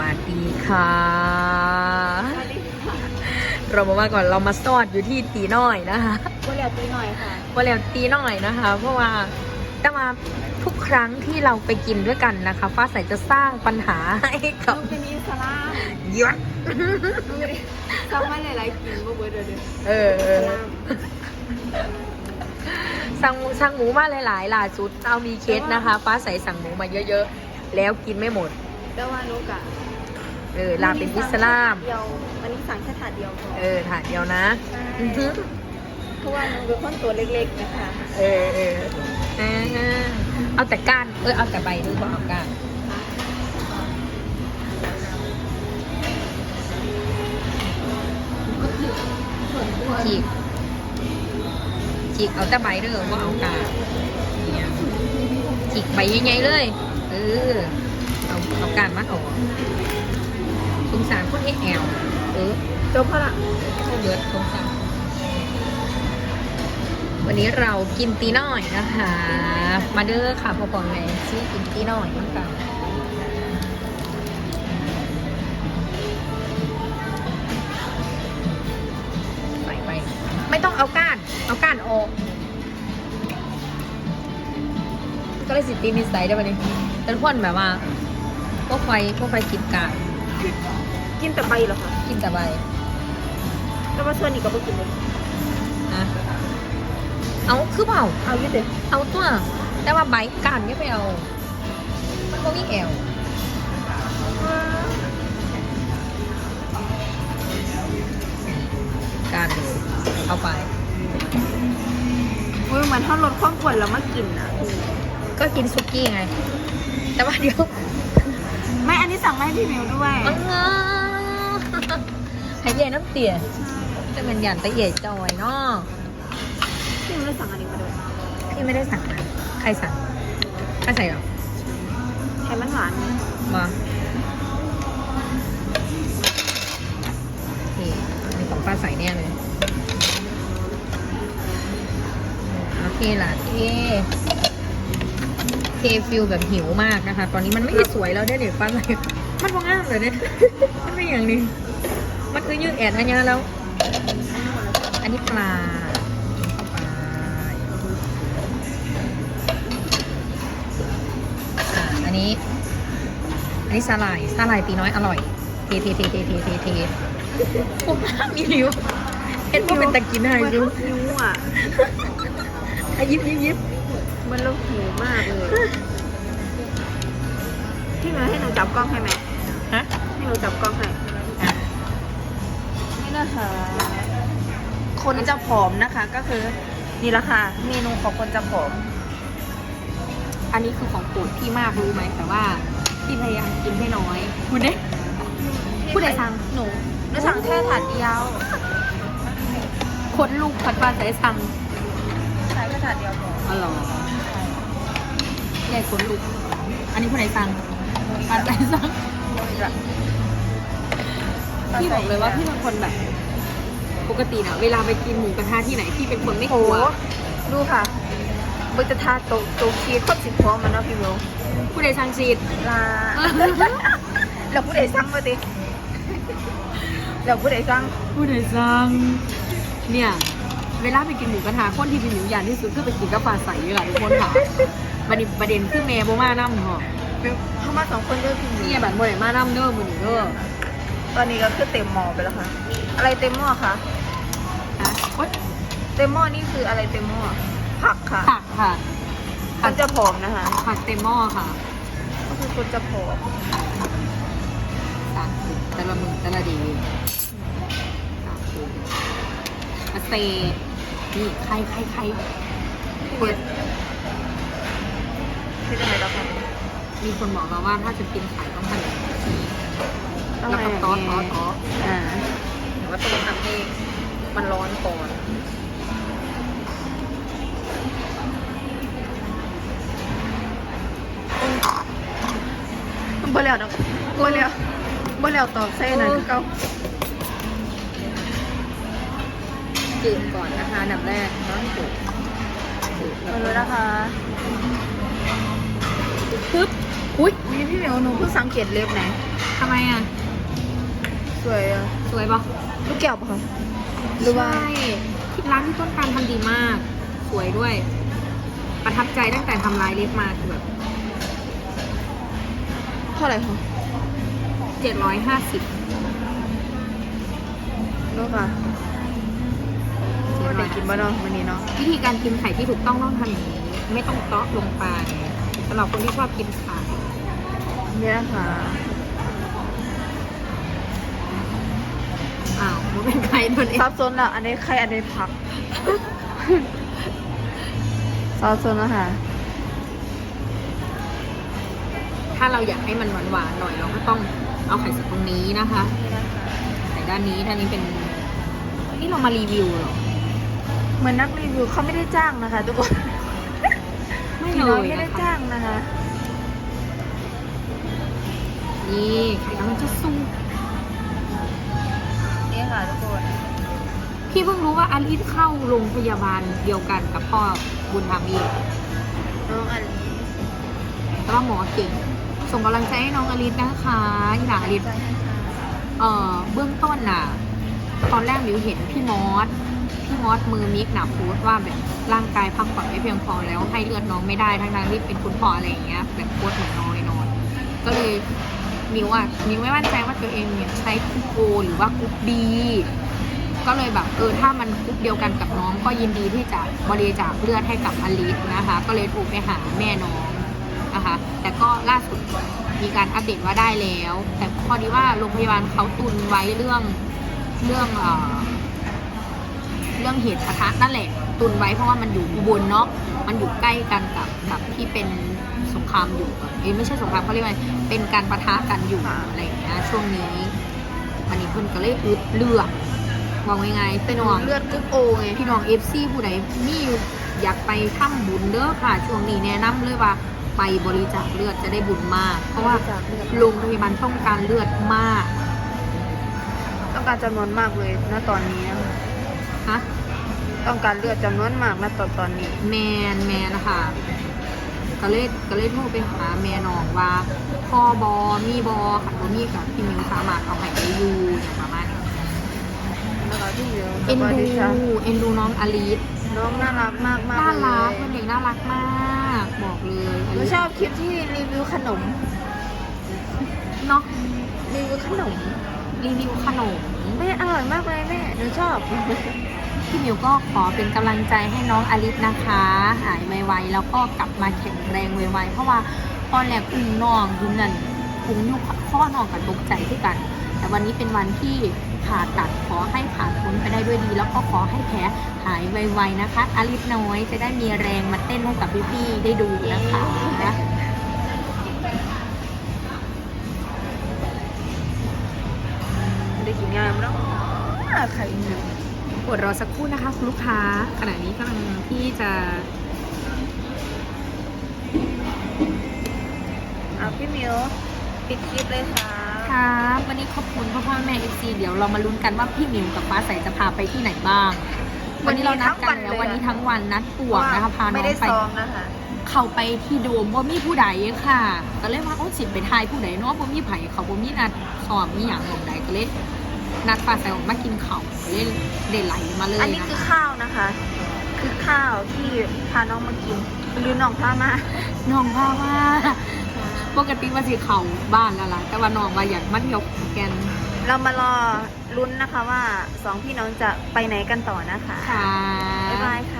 วัสดีค่ะสวัสดีค่ะ เราบอกว่าก่อนเรามาซอดอยู่ที่ตีน้อยนะคะก็เหลียวตีหน่อยค่ะว่าแล้วตีน้อยนะคะ เพราะว่าแต่มาทุกครั้งที่เราไปกินด้วยกันนะคะ ฟ้าใสจะสร้างปัญหาให้กับลูกเป็นอิสลามเยอะทำมาหลายๆกินบ่เบิดเดี๋ยวเดี๋ยวเออเออิสอลามสั่งสั่งหมูมาหลายๆล่าสุดเอามีเคสนะคะ ฟ้าใสสั่งหมูมาเยอะๆ แล้วกินไม่หมดแต่ว่าลูกอะ เออลาเป็นอิสลาม เดียววันนี้สั่งแค่ถาดเดียวพอเออถาดเดียวนะอือฮึเพราะว่าหนูเป็นคนตัวเล็กๆนะคะเออเออเออเอาแต่ก้าน เออเอาแต่ใบดูบ่เอาก้าน ฉีกฉีกเอาแต่ใบเด้อว่าเอาก้านเนี่ยฉีกใบใหญ่ๆเลย เออ เอาเอาก้านมัดออก สงสารคนเอ็กแอลเออจบพอละเขาเยอสงสารวันนี้เรากินตีน้อยนะคะ มาเด้อค่ะพอปองเลยชื่อกินตีน้อยน้ำกันใส่ไปไม่ต้องเอาก้าน เอาก้านออก ก็เลยสิตีนิสัยได้ปะเนี่ยแต่ทุกคนแบบว่าพวกไฟพวกไฟกินกาน กินแต่ใบเหรอคะกินแต่ใบแต่ว่าส่วนนี้ก็ไม่กินเลยนะเอาคือเปล่าเอาอยืดเด็ดเอาตัวแต่ว่าใบกันไม่ไปเอา มันก็มีแอวการเลยเอาไปอุ้ยเหมือนถ้าลดความกวนแล้วมากินนะก็กินซุกี้ไง แต่ว่าเดี๋ยว ให้พี่มิวด้วยอังงาให้เย่น้ำเตี๋ยแต่มันหยันตะเอียดจอยเนาะพี่มิวได้สั่งอันนี้มาด้วยพี่ไม่ได้สั่งนะใครสั่งใครใส่หรอไข่มันหวานไงมาโอเคมีของป้าใส่แน่เลยโอเคล่ะเทเทฟิลแบบหิวมากนะคะ ตอนนี้มันไม่ได้สวยแล้วเนี่ยเด็กป้าใส่ มันว่างามเลยเนี่ยมันไม่อย่างนี้ มันคือยืดแอดอันนี้แล้ว อันนี้ปลาปอ่าอันนี้ อันนี้สาหร่ายสาหร่ายตีน้อยอร่อย เทเทเทเทเทเทเทผมามมีริ้วเห็นว่าเป็นตะกินให้ดูหิวอะอะยิบยิบยิบมันลูกหิวมากเลย พี่มิวให้หนูจับกล้องให้ไหม ฮะให้หนูจับกล้องให้อะนี่นะคะ คนจะผอมนะคะ ก็คือนี่แหละค่ะเมนูของคนจะผอม อันนี้คือของโปรดพี่มากรู้ไหมแต่ว่าพี่พยายามกินให้น้อยคุณเนี่ยผู้ใดสั่งหนูหนูสั่งแค่ถาดเดียว คนลูกผัดปลาใส่สั่งใช้แค่ถาดเดียวพออ๋อเหรอใหญ่คนลูก อันนี้ผู้ใดสั่งปลาใส่สั่ง พี่บอกเลยว่าพี่เป็นคนแบบ ปกตินะเวลาไปกินหมูกระทะที่ไหนพี่เป็นคนไม่โอ้กลัว ดูค่ะบึกจะทาโตโตคีโคตรสิพร้อมมันเนาะพี่มิวผู้ใดสั่งชีดลาแล้วผู้ใดสั่งมาดิแล้วผู้ใดสั่งผู้ใดสั่งเนี่ยเวลาไปกินหมูกระทะคนที่เป็นหมูอย่างที่สุดก็ไปกินกับปลาใสอยู่หลายคนค่ะประเด็นประเด็นคือแม่โบมาน้ำเหรอ เข้ามาสองคนด้วยพี่มิวนี่บัตรโบได้มาน้ำเด้อมือหนึ่งเด้อตอนนี้ก็คือเต็มหม้อไปแล้วค่ะ อะไรเต็มหม้อคะฮะโอ๊ยเต็มหม้อนี่คืออะไรเต็มหม้อผักค่ะผักค่ะคนจะผอมนะคะผักเต็มหม้อค่ะ ก็คือคนจะผอมสามสิบแต่ละมือแต่ละดีสามสิบมาเซนี่ใครใครใครเปิดที่จะไหนแล้วคะ มีคนบอกมาว่าถ้าจะกินไข่ต้องทำแบบนี้แล้วก็ซอสซอสซอสอ่าแต่ว่าต้องทำให้มันร้อนก่อนบ่แล้วนะบ่แล้วบ่แล้วตอบใส่นั่นคือเก่าจืดก่อนนะคะอันดับแรกต้องจืดจืดมาเลยนะคะปึ๊บค อุ้ยนี่พี่เหมียวหนูเพิ่งสังเกตเล็บไหนทำไมอะ สวยอะสวยปะลูกแก้วปะคะหรือว่าใช่ที่ร้านที่ต้นการทำดีมาก สวยด้วย ประทับใจตั้งแต่ทำลายเล็บมาคือแบบเท่าไหร่คะเจ็ดร้อยห้าสิบลูกค่ะโอ้ได้กินบ้าเนาะวันนี้เนาะวิธีการกินไข่ที่ถูกต้องต้องทำอย่างนี้ ไม่ต้องเตาะลงไปสำหรับคนที่ชอบกินไข่ นี่นะคะอ้าวมันเป็นไข่ตัวเองซับซ้อนละอันนี้ใครอันนี้ผักซับซ้อนแล้วค่ะถ้าเราอยากให้มันหวานๆหน่อยเราก็ต้องเอาไข่ใส่ตรงนี้นะคะนี่นะคะใส่ด้านนี้ด้านนี้เป็นนี่เรามารีวิวเหรอเหมือนนักรีวิวเขาไม่ได้จ้างนะคะทุกคนไม่พี่เลน้อยยไม่ได้นะคะจ้างนะคะ นี่ไข่กำลังจะสุกนี่ค่ะทุกคน พี่เพิ่งรู้ว่าอลิสเข้าโรงพยาบาลเดียวกันกับพ่อบุญธรรมอีกน้องอลีแต่ว่าหมอเก่ง ส่งกำลังใจให้น้องอลิสนะคะอีหลาอลิสใจให้ค่ะเอ่อเบื้องต้นน่ะ ตอนแรกมิวเห็นพี่มอสพี่มอสมือมิกหนาโพสต์ว่าแบบร่างกายพักผ่อนไม่เพียงพอแล้วให้เลือดน้องไม่ได้ทั้งนั้นที่เป็นคุณพ่ออะไรอย่างเงี้ยแบบโพสต์เหมือนน้อยนอนก็เลย มิวอะมิวไม่มั่นใจว่าตัวเองเนี่ยใช้กรุ๊ปโอหรือว่ากรุ๊ปดีก็เลยแบบเออถ้ามันกรุ๊ปเดียวกันกับน้องก็ยินดีที่จะบริจาคเลือดให้กับอลิสนะคะ ก็เลยโทรไปหาแม่น้องนะคะ แต่ก็ล่าสุดมีการอัปเดตว่าได้แล้ว แต่พอดีว่าโรงพยาบาลเขาตุนไว้เรื่องเรื่องเอ่อ เรื่องเหตุปะทะนั่นแหละตุนไว้เพราะว่ามันอยู่อุบลเนาะมันอยู่ใกล้กันกับกับที่เป็นสงครามอยู่เอ้ยไม่ใช่สงครามเขาเรียกว่าเป็นการปะทะกันอยู่อะไรอย่างเงี้ยช่วงนี้มันนี้เพิ่นก็เลยอึดเลือดวางไว้ไงเป็นน้องเลือดกรุ๊ปโอไงพี่น้องเอฟซีผู้ใดมีอยู่อยากไปทำบุญเด้อค่ะ ช่วงนี้แนะนำเลยว่าไปบริจาคเลือดจะได้บุญมาก เพราะว่าจากเลือดโรงพยาบาลต้องการเลือดมาก ต้องการจำนวนมากเลยณตอนนี้นะคะฮะ ต้องการเลือดจำนวนมากณตอนตอนนี้ แมนแมนนะคะก็เลยก็เลยโทรไปหาแม่น้องว่าพ่อบอมีบอค่ะบอมีกับพี่มิวสามารถเอาให้ได้อยู่อย่างประมาณนี้นะคะพี่เหมียวเอ็นสวัสดูดีค่ะเอ็นดูน้องอลิสน้องน่ารักมากมากน่าเลรักยเป็นเด็กน่ารักมาก บอกเลยอหนูลิสชอบคลิปที่รีวิวขนมเนาะรีวิวขนมรีวิวขนมแม่อร่อยมากเลยแม่หนูชอบ พี่มิวก็ขอเป็นกำลังใจให้น้องอลิสนะคะ หายไวๆแล้วก็กลับมาแข็งแรงไวๆเพราะว่าตอนแรกอุ้งน้องอยุ่นั่นอุ้งอยู่เพราะว่าน้องกับตกใจที่กัน แต่วันนี้เป็นวันที่ผ่าตัดขอให้ผ่านพ้นไปได้ด้วยดี แล้วก็ขอให้แผลหายไวๆนะคะอลิสน้อยจะได้มีแรงมาเต้นให้กับพี่ๆได้ดูนะคะได้กินง่ายมั้งไข่หนึ่ง กดรอสักครู่นะคะคุณลูกค้าขณะนี้กำลังที่จะอะพี่มิวปิดคลิปเลยค่ะครับวันนี้ขอบคุณพ่อพ่อแม่เอฟซีเดี๋ยวเรามาลุ้นกันว่าพี่หมิวกับฟ้าใสจะพาไปที่ไหนบ้าง วันนี้เรานัดกันแล้ววันนี้ทั้งวันนัดป่วงนะคะพาน้ไม่องได้ไปซ้อมนะคะเข้าไปที่โดมว่ามีผู้ใดค่ะก็เลยว่าโอ้สิไปทายผู้ใดเนาะบ่มีไผเขาบ่มีนัดสอบมีอย่างหนใดก็เลย นัดฟ้าใสออกมากินข้าวก็เลยเด่นไหลมาเลยอันนี้นะคือคะข้าวนะคะ คือข้าวที่พาน้องมากินหรือน้องพามาน้องพาว่าปกติว่าสิเขาบ้านแล้วล่ะแต่ว่าน้องว่าอยากมาเที่ยวขอนแก่นเรามารอลุ้นนะคะว่าสองพี่น้องจะไปไหนกันต่อนะคะ ค่ะ บ๊ายบายค่ะ